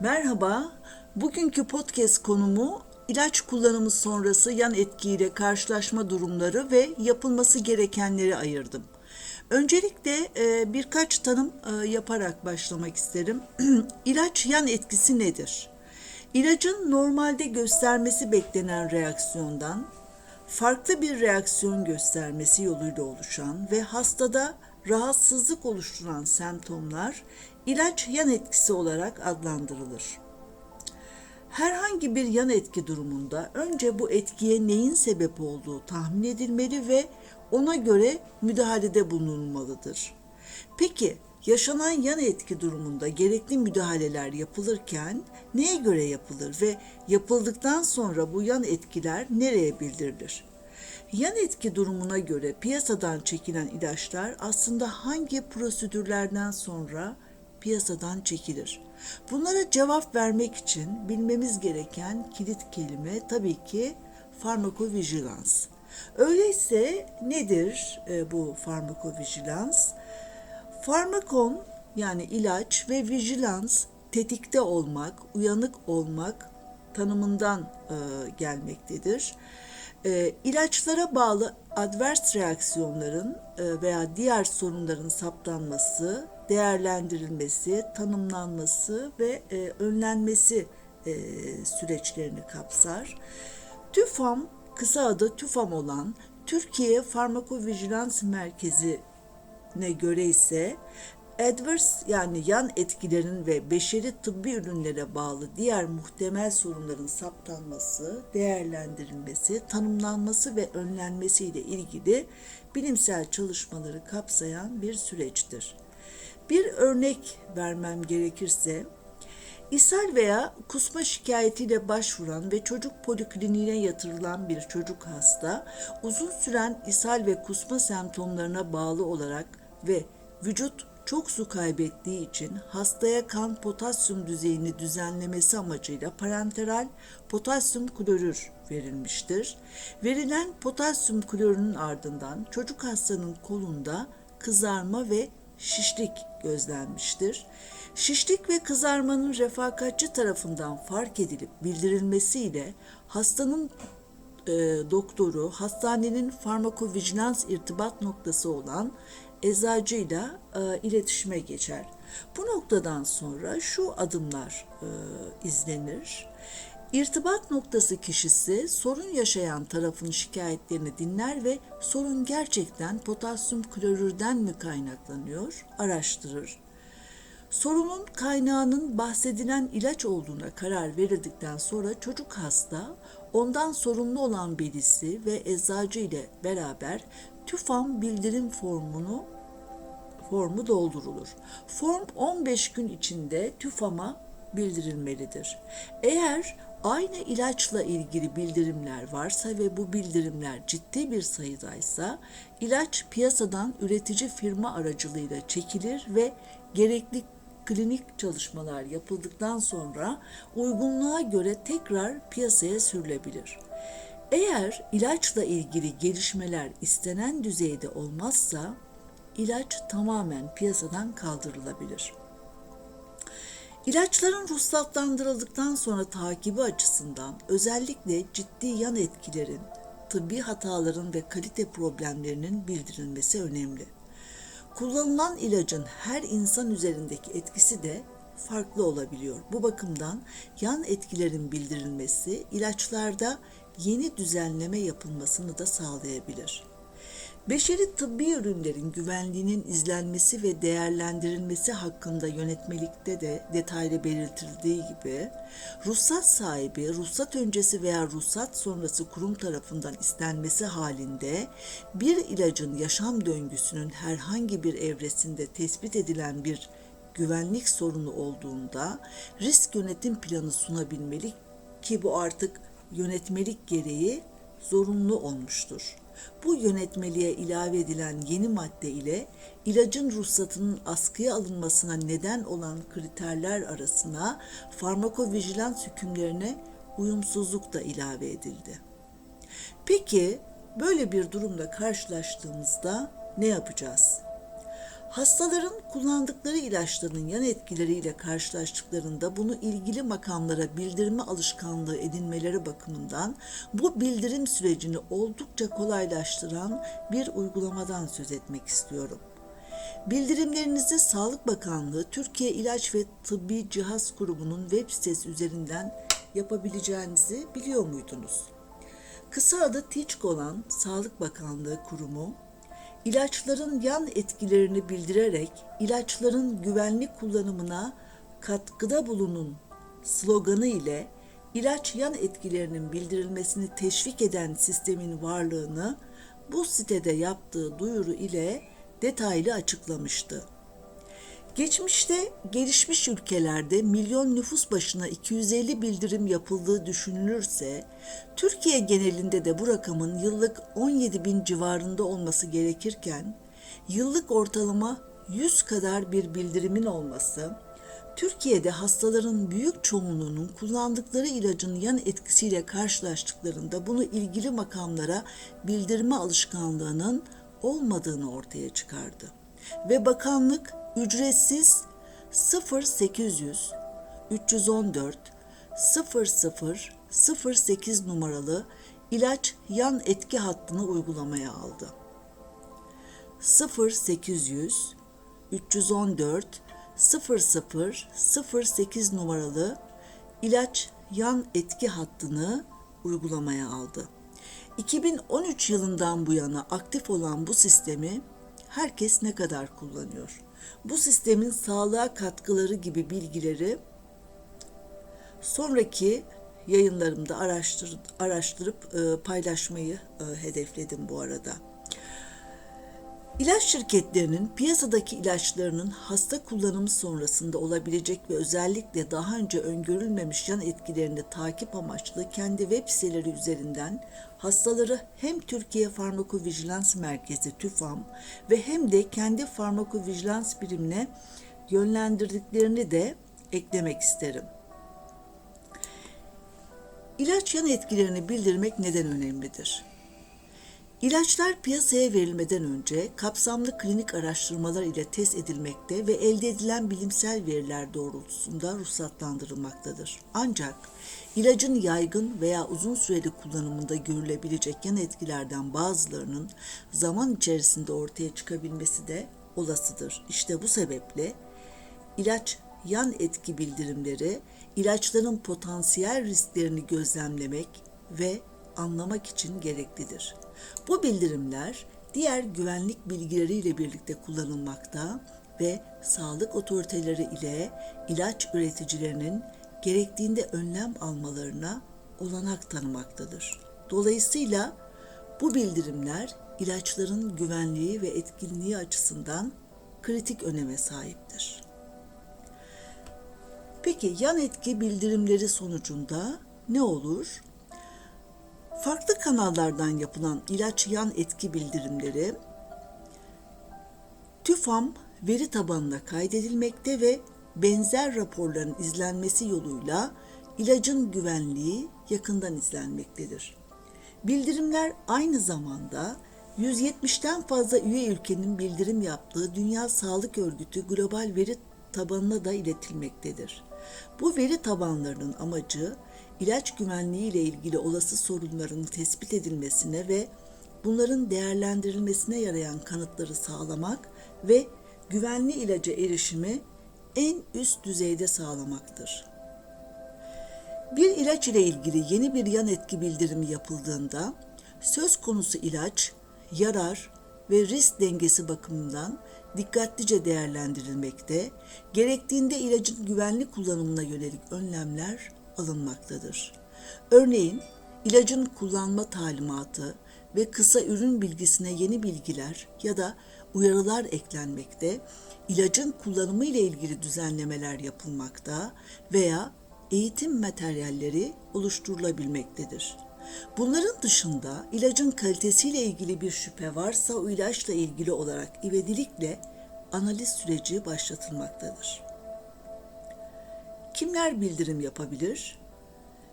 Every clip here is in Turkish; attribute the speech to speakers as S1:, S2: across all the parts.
S1: Merhaba, bugünkü podcast konumu ilaç kullanımı sonrası yan etkiyle karşılaşma durumları ve yapılması gerekenleri ayırdım. Öncelikle e, birkaç tanım e, yaparak başlamak isterim. İlaç yan etkisi nedir? İlacın normalde göstermesi beklenen reaksiyondan farklı bir reaksiyon göstermesi yoluyla oluşan ve hastada rahatsızlık oluşturan semptomlar ilaç yan etkisi olarak adlandırılır. Herhangi bir yan etki durumunda önce bu etkiye neyin sebep olduğu tahmin edilmeli ve ona göre müdahalede bulunulmalıdır. Peki yaşanan yan etki durumunda gerekli müdahaleler yapılırken neye göre yapılır ve yapıldıktan sonra bu yan etkiler nereye bildirilir? Yan etki durumuna göre piyasadan çekilen ilaçlar aslında hangi prosedürlerden sonra piyasadan çekilir? Bunlara cevap vermek için bilmemiz gereken kilit kelime tabii ki farmakovigilans. Öyleyse nedir e, bu farmakovigilans? Farmakon yani ilaç ve vigilans tetikte olmak, uyanık olmak tanımından e, gelmektedir. E, ilaçlara bağlı advers reaksiyonların e, veya diğer sorunların saptanması, değerlendirilmesi, tanımlanması ve e, önlenmesi e, süreçlerini kapsar. TÜFAM, kısa adı TÜFAM olan Türkiye Farmakovigilans Merkezi ne göre ise adverse yani yan etkilerin ve beşeri tıbbi ürünlere bağlı diğer muhtemel sorunların saptanması, değerlendirilmesi, tanımlanması ve önlenmesi ile ilgili bilimsel çalışmaları kapsayan bir süreçtir. Bir örnek vermem gerekirse, İshal veya kusma şikayetiyle başvuran ve çocuk polikliniğine yatırılan bir çocuk hasta, uzun süren ishal ve kusma semptomlarına bağlı olarak ve vücut çok su kaybettiği için hastaya kan potasyum düzeyini düzenlemesi amacıyla parenteral potasyum klorür verilmiştir. Verilen potasyum klorünün ardından çocuk hastanın kolunda kızarma ve şişlik gözlenmiştir. Şişlik ve kızarmanın refakatçi tarafından fark edilip bildirilmesiyle hastanın e, doktoru hastanenin farmakovigilans irtibat noktası olan eczacıyla e, iletişime geçer. Bu noktadan sonra şu adımlar e, izlenir. İrtibat noktası kişisi sorun yaşayan tarafın şikayetlerini dinler ve sorun gerçekten potasyum klorürden mi kaynaklanıyor araştırır. Sorunun kaynağının bahsedilen ilaç olduğuna karar verildikten sonra çocuk hasta ondan sorumlu olan birisi ve eczacı ile beraber TÜFAM bildirim formunu formu doldurulur. Form 15 gün içinde TÜFAM'a bildirilmelidir. Eğer aynı ilaçla ilgili bildirimler varsa ve bu bildirimler ciddi bir sayıdaysa ilaç piyasadan üretici firma aracılığıyla çekilir ve gerekli klinik çalışmalar yapıldıktan sonra uygunluğa göre tekrar piyasaya sürülebilir. Eğer ilaçla ilgili gelişmeler istenen düzeyde olmazsa ilaç tamamen piyasadan kaldırılabilir. İlaçların ruhsatlandırıldıktan sonra takibi açısından özellikle ciddi yan etkilerin, tıbbi hataların ve kalite problemlerinin bildirilmesi önemli. Kullanılan ilacın her insan üzerindeki etkisi de farklı olabiliyor. Bu bakımdan yan etkilerin bildirilmesi ilaçlarda yeni düzenleme yapılmasını da sağlayabilir. Beşeri tıbbi ürünlerin güvenliğinin izlenmesi ve değerlendirilmesi hakkında yönetmelikte de detaylı belirtildiği gibi ruhsat sahibi ruhsat öncesi veya ruhsat sonrası kurum tarafından istenmesi halinde bir ilacın yaşam döngüsünün herhangi bir evresinde tespit edilen bir güvenlik sorunu olduğunda risk yönetim planı sunabilmeli ki bu artık yönetmelik gereği zorunlu olmuştur. Bu yönetmeliğe ilave edilen yeni madde ile ilacın ruhsatının askıya alınmasına neden olan kriterler arasına farmakovigilans hükümlerine uyumsuzluk da ilave edildi. Peki böyle bir durumla karşılaştığımızda ne yapacağız? Hastaların kullandıkları ilaçların yan etkileriyle karşılaştıklarında bunu ilgili makamlara bildirme alışkanlığı edinmeleri bakımından bu bildirim sürecini oldukça kolaylaştıran bir uygulamadan söz etmek istiyorum. Bildirimlerinizi Sağlık Bakanlığı Türkiye İlaç ve Tıbbi Cihaz Kurumu'nun web sitesi üzerinden yapabileceğinizi biliyor muydunuz? Kısa adı TİÇK olan Sağlık Bakanlığı Kurumu, ilaçların yan etkilerini bildirerek ilaçların güvenli kullanımına katkıda bulunun sloganı ile ilaç yan etkilerinin bildirilmesini teşvik eden sistemin varlığını bu sitede yaptığı duyuru ile detaylı açıklamıştı. Geçmişte gelişmiş ülkelerde milyon nüfus başına 250 bildirim yapıldığı düşünülürse, Türkiye genelinde de bu rakamın yıllık 17 bin civarında olması gerekirken, yıllık ortalama 100 kadar bir bildirimin olması, Türkiye'de hastaların büyük çoğunluğunun kullandıkları ilacın yan etkisiyle karşılaştıklarında bunu ilgili makamlara bildirme alışkanlığının olmadığını ortaya çıkardı. Ve bakanlık ücretsiz 0800 314 00 08 numaralı ilaç yan etki hattını uygulamaya aldı. 0800 314 00 08 numaralı ilaç yan etki hattını uygulamaya aldı. 2013 yılından bu yana aktif olan bu sistemi herkes ne kadar kullanıyor? Bu sistemin sağlığa katkıları gibi bilgileri sonraki yayınlarımda araştır, araştırıp e, paylaşmayı e, hedefledim bu arada. İlaç şirketlerinin piyasadaki ilaçlarının hasta kullanımı sonrasında olabilecek ve özellikle daha önce öngörülmemiş yan etkilerini takip amaçlı kendi web siteleri üzerinden hastaları hem Türkiye Farmakovijilans Merkezi TÜFAM ve hem de kendi farmakovijilans birimine yönlendirdiklerini de eklemek isterim. İlaç yan etkilerini bildirmek neden önemlidir? İlaçlar piyasaya verilmeden önce kapsamlı klinik araştırmalar ile test edilmekte ve elde edilen bilimsel veriler doğrultusunda ruhsatlandırılmaktadır. Ancak ilacın yaygın veya uzun süreli kullanımında görülebilecek yan etkilerden bazılarının zaman içerisinde ortaya çıkabilmesi de olasıdır. İşte bu sebeple ilaç yan etki bildirimleri ilaçların potansiyel risklerini gözlemlemek ve anlamak için gereklidir. Bu bildirimler diğer güvenlik bilgileriyle birlikte kullanılmakta ve sağlık otoriteleri ile ilaç üreticilerinin gerektiğinde önlem almalarına olanak tanımaktadır. Dolayısıyla bu bildirimler ilaçların güvenliği ve etkinliği açısından kritik öneme sahiptir. Peki yan etki bildirimleri sonucunda ne olur? Farklı kanallardan yapılan ilaç yan etki bildirimleri TÜFAM veri tabanına kaydedilmekte ve benzer raporların izlenmesi yoluyla ilacın güvenliği yakından izlenmektedir. Bildirimler aynı zamanda 170'ten fazla üye ülkenin bildirim yaptığı Dünya Sağlık Örgütü global veri tabanına da iletilmektedir. Bu veri tabanlarının amacı ilaç güvenliği ile ilgili olası sorunların tespit edilmesine ve bunların değerlendirilmesine yarayan kanıtları sağlamak ve güvenli ilaca erişimi en üst düzeyde sağlamaktır. Bir ilaç ile ilgili yeni bir yan etki bildirimi yapıldığında söz konusu ilaç yarar ve risk dengesi bakımından dikkatlice değerlendirilmekte, gerektiğinde ilacın güvenli kullanımına yönelik önlemler alınmaktadır. Örneğin ilacın kullanma talimatı ve kısa ürün bilgisine yeni bilgiler ya da uyarılar eklenmekte, ilacın kullanımı ile ilgili düzenlemeler yapılmakta veya eğitim materyalleri oluşturulabilmektedir. Bunların dışında ilacın kalitesiyle ilgili bir şüphe varsa o ilaçla ilgili olarak ivedilikle analiz süreci başlatılmaktadır. Kimler bildirim yapabilir?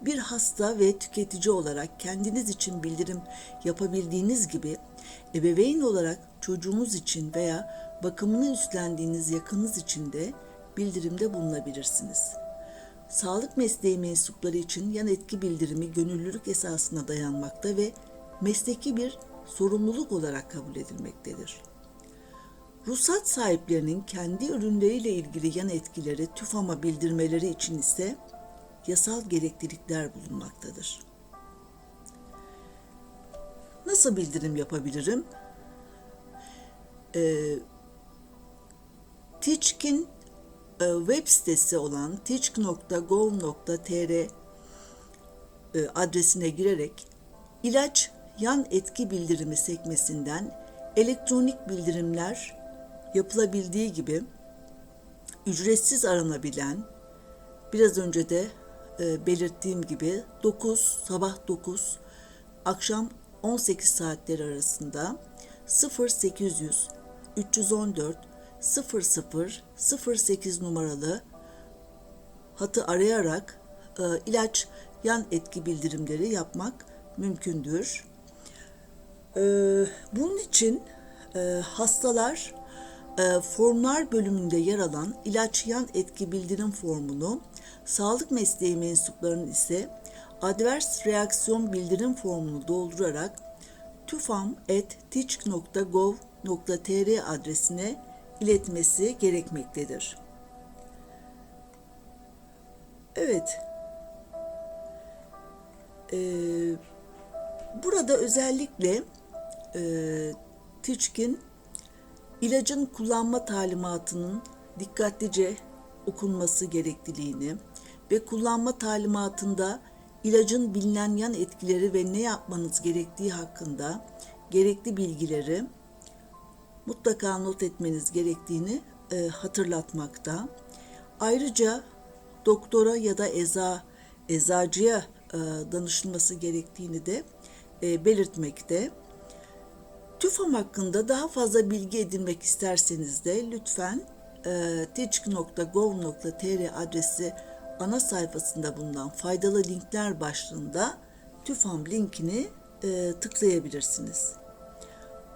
S1: Bir hasta ve tüketici olarak kendiniz için bildirim yapabildiğiniz gibi ebeveyn olarak çocuğunuz için veya bakımını üstlendiğiniz yakınınız için de bildirimde bulunabilirsiniz. Sağlık mesleği mensupları için yan etki bildirimi gönüllülük esasına dayanmakta ve mesleki bir sorumluluk olarak kabul edilmektedir. Ruhsat sahiplerinin kendi ürünleriyle ilgili yan etkileri TÜFAM'a bildirmeleri için ise yasal gereklilikler bulunmaktadır. Nasıl bildirim yapabilirim? Ee, Teachkin e, web sitesi olan teach.gov.tr e, adresine girerek ilaç yan etki bildirimi sekmesinden elektronik bildirimler yapılabildiği gibi ücretsiz aranabilen biraz önce de e, belirttiğim gibi 9 sabah 9 akşam 18 saatleri arasında 0800 314 00 08 numaralı hatı arayarak e, ilaç yan etki bildirimleri yapmak mümkündür. E, bunun için e, hastalar formlar bölümünde yer alan ilaç yan etki bildirim formunu, sağlık mesleği mensuplarının ise advers reaksiyon bildirim formunu doldurarak tufam.teach.gov.tr adresine iletmesi gerekmektedir. Evet. Ee, burada özellikle e, Teachkin ilacın kullanma talimatının dikkatlice okunması gerekliliğini ve kullanma talimatında ilacın bilinen yan etkileri ve ne yapmanız gerektiği hakkında gerekli bilgileri mutlaka not etmeniz gerektiğini e, hatırlatmakta. Ayrıca doktora ya da eza eczacıya e, danışılması gerektiğini de e, belirtmekte. TÜFAM hakkında daha fazla bilgi edinmek isterseniz de lütfen e, teachk.gov.tr adresi ana sayfasında bulunan faydalı linkler başlığında TÜFAM linkini e, tıklayabilirsiniz.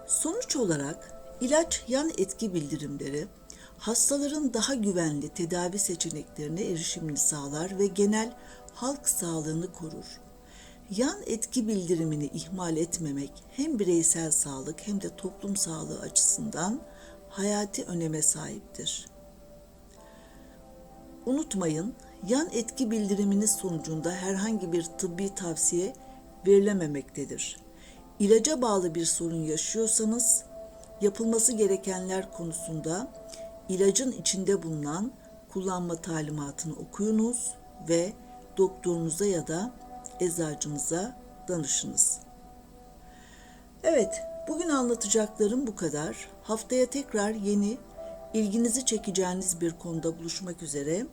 S1: Sonuç olarak ilaç yan etki bildirimleri hastaların daha güvenli tedavi seçeneklerine erişimini sağlar ve genel halk sağlığını korur. Yan etki bildirimini ihmal etmemek hem bireysel sağlık hem de toplum sağlığı açısından hayati öneme sahiptir. Unutmayın, yan etki bildiriminiz sonucunda herhangi bir tıbbi tavsiye verilememektedir. İlaca bağlı bir sorun yaşıyorsanız yapılması gerekenler konusunda ilacın içinde bulunan kullanma talimatını okuyunuz ve doktorunuza ya da eczacınıza danışınız. Evet, bugün anlatacaklarım bu kadar. Haftaya tekrar yeni, ilginizi çekeceğiniz bir konuda buluşmak üzere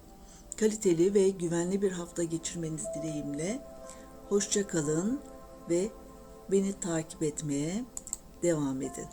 S1: kaliteli ve güvenli bir hafta geçirmeniz dileğimle. Hoşça kalın ve beni takip etmeye devam edin.